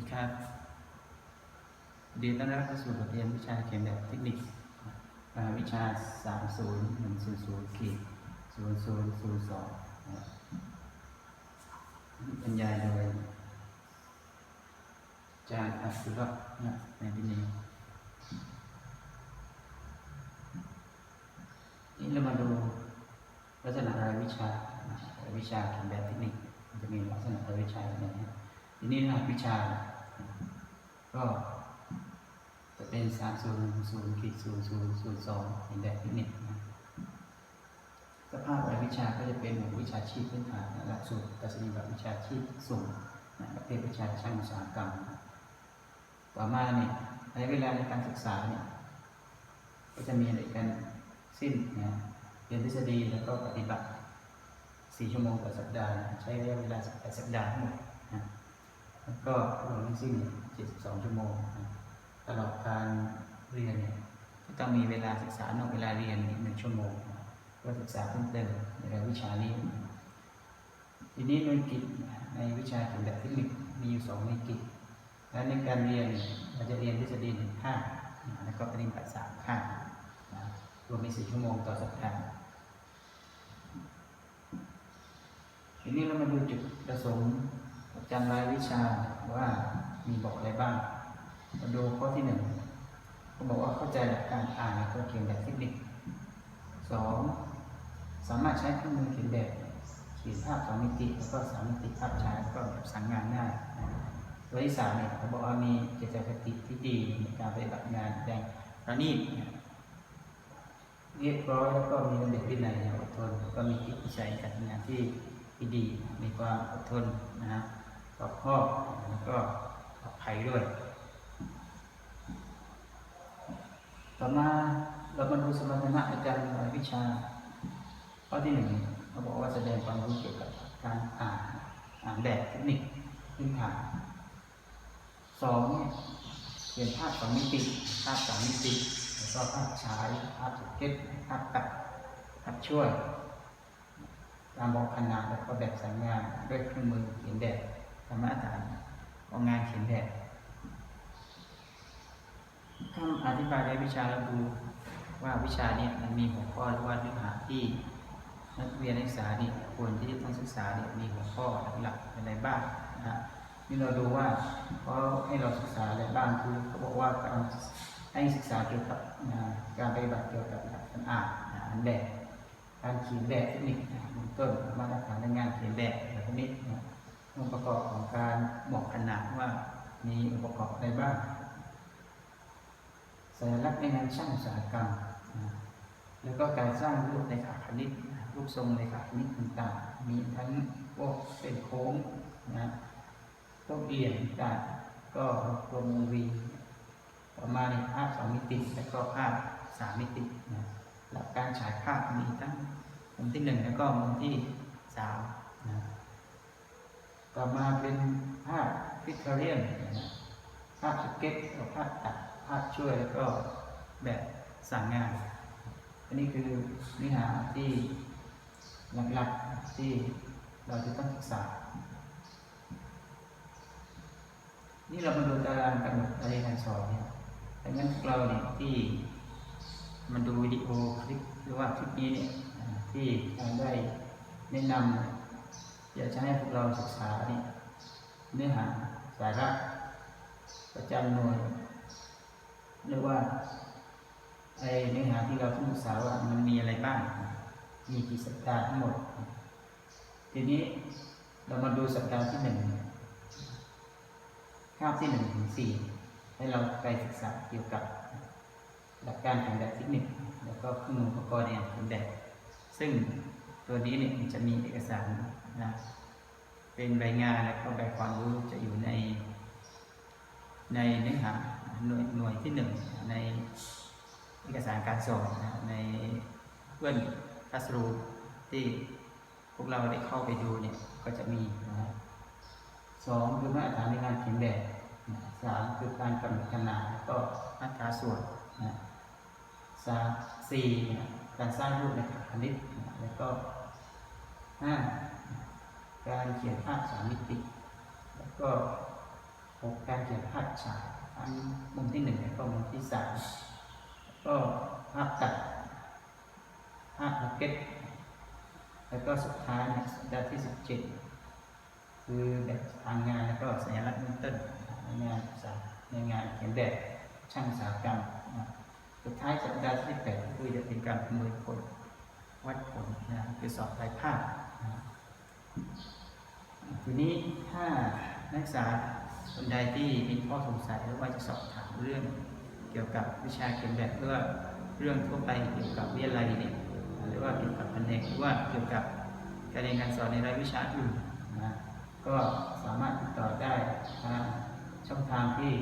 ดีครับเรียนต้อนรับเข้าสู่บทเรียนวิชาเขียนแบบเทคนิคาวิชา 30 100ขีด0002บรรยายโดยอาจารย์อัศวินะในที่นี้นี่เรามาดูลักษณะรายวิชารายวิชาเขียนแบบเทคนิคมันจะมีลักษณะรายวิชาอย่างนี้ ทีนี้รหัสวิชา ก็จะเป็นสามศูนย์ศูนย์ขีดศูนย์ศูนย์ศูนย์สองเป็นแบบเทคนิคนะสภาพรายวิชาก็จะเป็นวิชาชีพพื้นฐานหลักสูตรตัดสินแบบวิชาชีพสูงนะประเภทวิชาช่างอุตสาหกรรม ต่อมาเนี่ยระยะเวลาในการศึกษาเนี่ยก็จะมีอะไรกันสิ้นนะเรียนทฤษฎีแล้วก็ปฏิบัติสี่ชั่วโมงต่อสัปดาห์ ใช้ระยะเวลาแปดสัปดาห์ทั้งหมด ก็รวมทั้งสิ้น 72 ชั่วโมง ตลอดการเรียนเนี่ยก็ต้องมีเวลาศึกษานอกเวลาเรียนอีกหนึ่งชั่วโมงนะเพื่อศึกษาเพิ่มเติมในรายวิชานี้ ทีนี้หน่วยกิจในวิชาเขียนแบบเทคนิคมีอยู่สองหน่วยกิจและในการเรียนเราจะเรียนทฤษฎีหนึ่งข้างแล้วก็ปฏิบัติสามข้างรวมเป็นสี่ชั่วโมงต่อสัปดาห์ทีนี้เรามาดูจุดประสงค์ จำรายวิชาว่ามีบอกอะไรบ้างมาดูข้อที่หนึ่งเขาบอกว่าเข้าใจหลักการอ่านและก็เขียนแบบเทคนิคสองสามารถใช้เครื่องมือเขียนแบบเขียนภาพสองมิติแล้วก็สามมิติภาพฉายก็แบบสั่งงานง่ายตัวที่สามเนี่ยเขาบอกว่ามีเจตคติที่ดีในการปฏิบัติงานแดงประณีตเนี่ยเรียบร้อยแล้วก็มีระเบียบวินัยอดทนแล้วก็มีจิตวิจัยการทำงานที่ดีมีความอดทนนะฮะ รอบคอบแล้วก็ปลอดภัยด้วย ต่อมาเรามาดูสมรรถนะอาจารย์รายวิชาข้อที่หนึ่งเขาบอกว่าแสดงความรู้เกี่ยวกับการอ่านอ่านแบบเทคนิคพื้นฐานสองเนี่ยเขียนภาพสองมิติภาพสามมิติแล้วก็ภาพฉายภาพสเก็ตภาพตัดภาพช่วยการบอกขนาดแล้วก็แบบสัญญาด้วยเครื่องมือเขียนแบบ ธรรมฐานของงานเขียนแบบคำอธิบายในวิชาเราดูว่าวิชาเนี่ยมันมีหัวข้อหรือว่าเนื้อหาที่นักเรียนนักศึกษาเนี่ยควรที่จะต้องศึกษาเนี่ยมีหัวข้อหลักอะไรบ้างนะฮะนี่เราดูว่าเขาให้เราศึกษาอะไรบ้างคือเขาบอกว่าการให้ศึกษาเกี่ยวกับการปฏิบัติเกี่ยวกับหลักการอ่านอ่านแบบการเขียนแบบเทคนิคนะเบื้องต้นมาตรฐานในงานเขียนแบบแบบนี้ องค์ประกอบของการบอกขนาดว่ามีองค์ประกอบอะไรบ้างสัญลักษณ์ในงานช่างอุตสาหกรรม แล้วก็การสร้างรูปในขาคณิตรูปทรงในขาคณิตต่างๆ มีทั้งพวกเป็นโค้งนะพวกเอียงต่างก็รวมวงวีต่อมาในภาพสองมิติ แล้วก็ภาพสามมิตินะหลักการฉายภาพมีทั้งมุมที่หนึ่งแล้วก็มุมที่สาม ต่อมาเป็นภาพฟิกเทเรียนนะภาพสเก็ตกับภาพตัดภาพช่วยแล้วก็แบบสั่งงาน อันนี้คือเนื้อหาที่หลักๆที่เราจะต้องศึกษา นี่เรามาดูตารางกำหนดการเรียนการสอนเนี่ยดังนั้นเราเนี่ยที่มันดูวิดีโอคลิปหรือว่าคลิปนี้เนี่ยที่อาจาได้แนะนำ อยากจะให้พวกเราศึกษาเนี่ยเนื้อหาสาระประจำหน่วยเรียกว่าไอเนื้อหาที่เราต้องศึกษาว่ามันมีอะไรบ้าง มีกี่สัปดาห์ทั้งหมด ทีนี้เรามาดูสัปดาห์ที่หนึ่งคาบที่หนึ่งถึงสี่ให้เราไปศึกษาเกี่ยวกับ หลักการขียนแบบเทคนิคแล้วก็เครื่องมืออุปกรณ์ในการเขียนแบบซึ่งตัวนี้เนี่ยมันจะมีเอกสาร นะเป็นใบงานแล้วก็ใบความรู้จะอยู่ใน ในเนื้อหาหน่วยหน่วยที่หนึ่งในเอกสารการสอนนะในเพื่อนคัสรูที่พวกเราได้เข้าไปดูเนี่ยก็จะมีนะสองคือมาตรฐานในการเขียนแบบนะสามคือการกำหนดขนาดแล้วก็มาตราส่วนนะสามสี่เนี่ยการสร้างรูปในขาคณิตนะแล้วก็ห้า การเขียนภาพสามมิติ แล้วก็หกการเขียนภาพฉายทั้งมุมที่หนึ่งแล้วก็มุมที่สามก็ภาพตัดภาพมาร์เก็ตแล้วก็สุดท้ายเนี่ยสัปดาห์ที่สิบเจ็ดคือแบบทางงานแล้วก็สัญลักษณ์เบื้องต้นในงานสาในงานเขียนแบบช่างสาหกรรมสุดท้ายสัปดาห์ที่แปดก็คือจะเป็นการประเมินผลวัดผลนะคือสอบลายภาคนะ ทีนี้ถ้านักศึกษาคนใดที่มีข้อสงสัยหรือว่าจะสอบถามเรื่อง เกี่ยวกับวิชาเขียนแบบหรือว่าเรื่องทั่วไปเกี่ยวกับวิทยาลัยเนี่ยหรือว่าเกี่ยวกับแผนกหรือว่าเกี่ยวกับการเรียนการสอนในรายวิชาอื่นนะก็สามารถติดต่อได้ทางช่องทางที่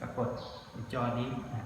ปรากฏในจอนี้นะ